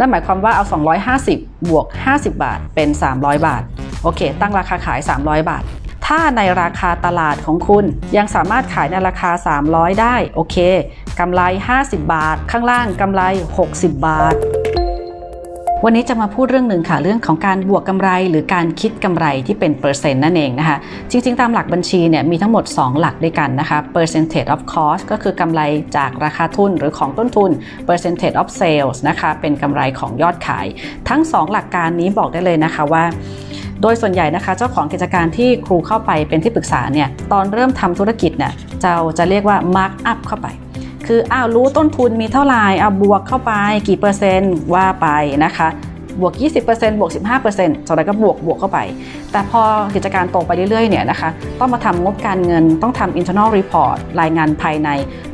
นั่นหมายความว่าเอา 250 บวก 50 บาทเป็น 300 บาท โอเค ตั้งราคาขาย 300 บาท ถ้าในราคาตลาดของคุณยังสามารถขายในราคา 300 ได้ โอเคกำไร 50 บาท ข้างล่างกำไร 60 บาท วันนี้จะมาพูดเรื่องหนึ่งค่ะเรื่องของการบวกกำไร หรือการคิดกำไรที่เป็นเปอร์เซ็นต์นั่นเองนะคะจริงๆ ตามหลักบัญชีเนี่ยมีทั้งหมด 2 หลักด้วยกันนะคะ percentage of cost ก็คือกำไรจากราคาทุนหรือของต้นทุน percentage of sales นะคะเป็นกำไรของยอดขาย ทั้ง 2 หลักการนี้บอกได้เลยนะคะว่าโดยส่วนใหญ่นะคะเจ้าของกิจการที่ครูเข้าไปเป็นที่ปรึกษาเนี่ยตอนเริ่มทำธุรกิจเนี่ยจะจะเรียกว่า mark up เข้าไป คืออ้าวรู้ต้นทุนมีเท่าไหร่เอาบวกเข้าไปกี่เปอร์เซ็นต์ว่าไปนะคะ บวก 20%บวก 15%จากนั้นก็บวกบวกเข้าไป แต่พอกิจการโตไปเรื่อยๆเนี่ยนะคะต้องมาทำงบการเงินต้องทำ internal report รายงานภายใน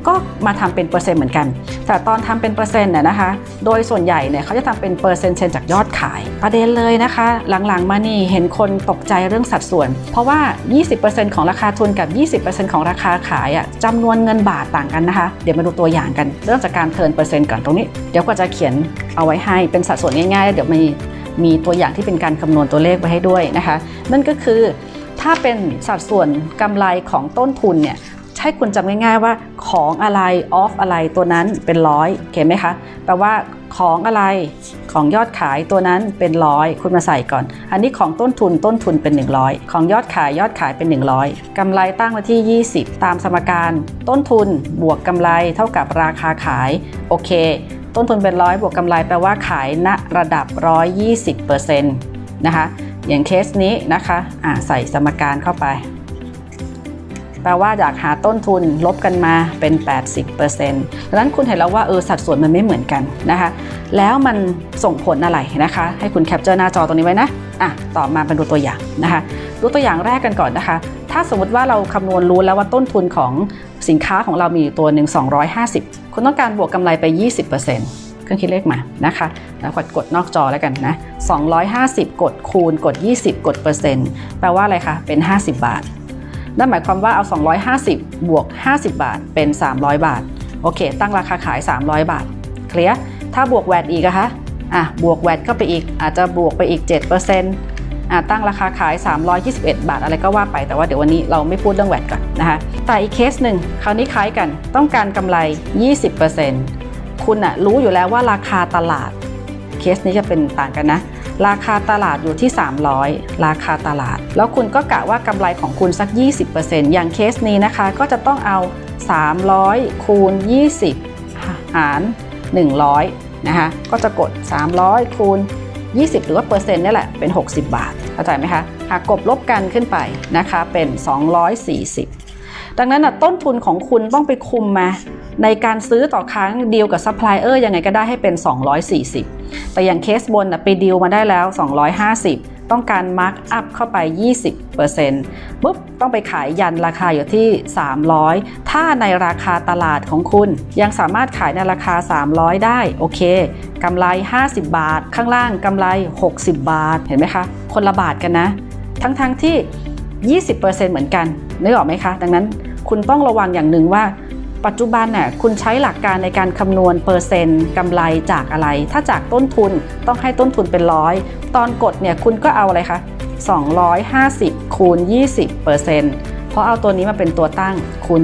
ก็มาทำเป็นเปอร์เซ็นต์เหมือนกัน แต่ตอนทำเป็นเปอร์เซ็นต์เนี่ยนะคะโดยส่วนใหญ่เนี่ยเขาจะทำเป็นเปอร์เซ็นต์จากยอดขาย ประเด็นเลยนะคะ หลังๆมานี่เห็นคนตกใจเรื่องสัดส่วน เพราะว่า 20%ของราคาทุนกับ 20%ของราคาขายอะจำนวนเงินบาทต่างกันนะคะ เดี๋ยวมาดูตัวอย่างกัน เริ่มจากการเทิร์นเปอร์เซ็นต์ก่อนตรงนี้ เดี๋ยวก็จะเขียน เอาไว้ให้เป็นสัดส่วนง่ายๆ เดี๋ยวมีมีตัวอย่างที่เป็นการคำนวณตัวเลขไว้ให้ด้วยนะคะ นั่นก็คือถ้าเป็นสัดส่วนกำไรของต้นทุนเนี่ยใช่คุณจำง่ายๆว่าของอะไรออฟอะไรตัวนั้นเป็นร้อยเห็นไหมคะแปลว่าของอะไรของยอดขายตัวนั้นเป็นร้อยคุณมาใส่ก่อน อันนี้ของต้นทุนต้นทุนเป็น 100 ของยอดขายยอดขายเป็น 100กำไรตั้งไว้ที่ 20 ตามสมการ ต้นทุนบวกกำไรเท่ากับราคาขายโอเค ต้นทุนเป็นร้อยบวกกำไรแปลว่าขายณระดับ 120%นะคะ อย่างเคสนี้นะคะะใส่สมการเข้าไป แปลว่าอยากหาต้นทุนลบกันมาเป็น 80%ดังนั้นคุณเห็นแล้วว่าเออสัดส่วนมันไม่เหมือนกันนะคะ แล้วมันส่งผลอะไรนะคะ ให้คุณแคปเจอร์หน้าจอตรงนี้ไว้นะอะต่อมาเป็นดูตัวอย่างนะคะดูตัวอย่างแรกกันก่อนนะคะ ถ้าสมมติว่าเราคำนวณรู้แล้วว่าต้นทุนของสินค้าของเรามีอยู่ตัวหนึ่ง250 คุณต้องการบวกกำไรไป 20%เครื่องคิดเลขมานะคะแล้วกดกดนอกจอแล้วกันนะ 250 กดคูณกด 20 กดเปอร์เซ็นต์แปลว่าอะไรคะ เป็น 50 บาท นั่นหมายความว่าเอา 250 บวก 50 บาท เป็น 300 บาท โอเค ตั้งราคาขาย 300 บาท เคลียร์ ถ้าบวกแวดอีกอะคะ อะ บวกแวดเข้าไปอีก อาจจะบวกไปอีก7%อะ ตั้งราคาขาย 321 บาทอะไรก็ว่าไป แต่ว่าเดี๋ยววันนี้เราไม่พูดเรื่องแวดก่อนนะคะแต่อีกเคสหนึ่งคราวนี้คล้ายกันต้องการกำไร 20%คุณอะรู้อยู่แล้วว่าราคาตลาด เคสนี้จะเป็นต่างกันนะ ราคาตลาดอยู่ที่ 300 ราคาตลาด แล้วคุณก็กะว่ากำไรของคุณสัก 20%อย่างเคสนี้นะคะก็จะต้องเอา 300 คูณ 20 หาร 100 นะคะก็จะกด 300 คูณ 20 หรือว่าเปอร์เซ็นต์นี่แหละเป็น 60 บาทเข้าใจไหมคะหากกบลบกันขึ้นไปนะคะเป็น 240 ดังนั้นนะต้นทุนของคุณต้องไปคุมมาในการซื้อต่อครั้งดีลกับซัพพลายเออร์ยังไงก็ได้ให้เป็น 240 แต่อย่างเคสบนนะไปดีลมาได้แล้ว 250 ต้องการมาร์กอัพเข้าไป 20%ปุ๊บต้องไปขายยันราคาอยู่ที่ 300 ถ้าในราคาตลาดของคุณ ยังสามารถขายในราคา 300 ได้ โอเคกำไร 50 บาท ข้างล่างกำไร 60 บาท เห็นไหมคะ คนละบาทกันนะ ทั้งๆทที่ 20%เหมือนกันนึกออกไหมคะ ดังนั้นคุณต้องระวังอย่างหนึ่งว่า ปัจจุบันน่ะคุณใช้หลักการในการคำนวณเปอร์เซ็นต์กำไรจากอะไร ถ้าจากต้นทุนต้องให้ต้นทุนเป็นร้อยตอนกดเนี่ยคุณก็เอาอะไรคะ250 คูณ 20เปอร์เซ็นต์เพราะเอาตัวนี้มาเป็นตัวตั้งคูณ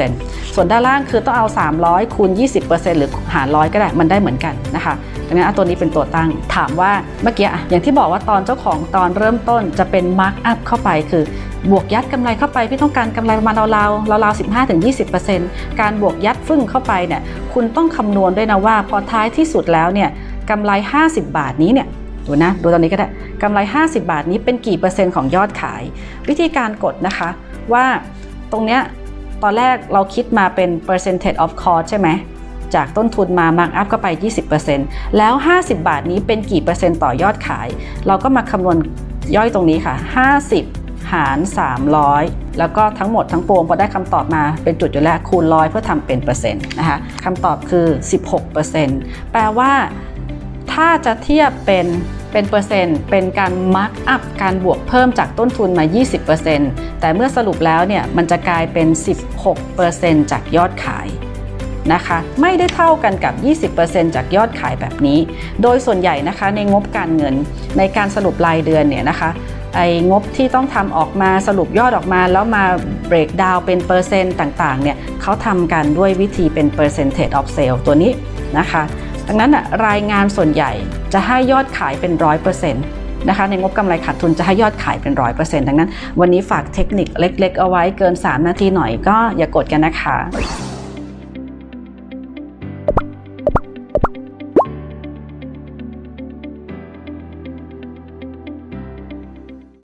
20%ส่วนด้านล่างคือต้องเอา 300 คูณ 20%หรือหารร้อยก็ได้มันได้เหมือนกันนะคะดังนั้นเอาตัวนี้เป็นตัวตั้งถามว่าเมื่อกี้อะอย่างที่บอกว่าตอนเจ้าของตอนเริ่มต้นจะเป็นมาร์กอัพเข้าไปคือ บวกยัดกำไรเข้าไปพี่ต้องการกำไรประมาณราวๆราวๆ15-20%การบวกยัดฟึ่งเข้าไปเนี่ยคุณต้องคำนวณด้วยนะว่าพอท้ายที่สุดแล้วเนี่ยกำไร 50 บาทนี้เนี่ยดูนะดูตอนนี้ก็ได้กำไร 50 บาทนี้เป็นกี่เปอร์เซ็นต์ของยอดขาย วิธีการกดนะคะว่าตรงเนี้ยตอนแรกเราคิดมาเป็น percentage of cost ใช่ไหมจากต้นทุนมา mark up เข้าไป 20%แล้ว 50 บาทนี้เป็นกี่เปอร์เซ็นต์ต่อยอดขาย เราก็มาคำนวณย่อยตรงนี้ค่ะ 50 หาร 300 แล้วก็ทั้งหมดทั้งปวงพอได้คำตอบมาเป็นจุดอยู่แล้วคูณร้อยเพื่อทำเป็นเปอร์เซ็นต์นะคะคำตอบคือ 16%แปลว่าถ้าจะเทียบเป็นเป็นเปอร์เซ็นต์เป็นการมาร์กอัพการบวกเพิ่มจากต้นทุนมา 20%แต่เมื่อสรุปแล้วเนี่ยมันจะกลายเป็น 16%จากยอดขายนะคะไม่ได้เท่ากันกับ 20%จากยอดขายแบบนี้ โดยส่วนใหญ่นะคะในงบการเงินในการสรุปรายเดือนเนี่ยนะคะ ไอ้งบที่ต้องทำออกมาสรุปยอดออกมา แล้วมา break down เป็นเปอร์เซ็นต์ต่างๆเนี่ยเขาทำกันด้วยวิธีเป็น percentage of sale ตัวนี้นะคะดังนั้นน่ะรายงานส่วนใหญ่จะให้ยอดขายเป็น 100%นะคะในงบกำไรขาดทุนจะให้ยอดขายเป็น 100%ดังนั้น วันนี้ฝากเทคนิคเล็ก ๆ เอาไว้เกิน 3 นาทีหน่อยก็อย่ากดกันนะคะ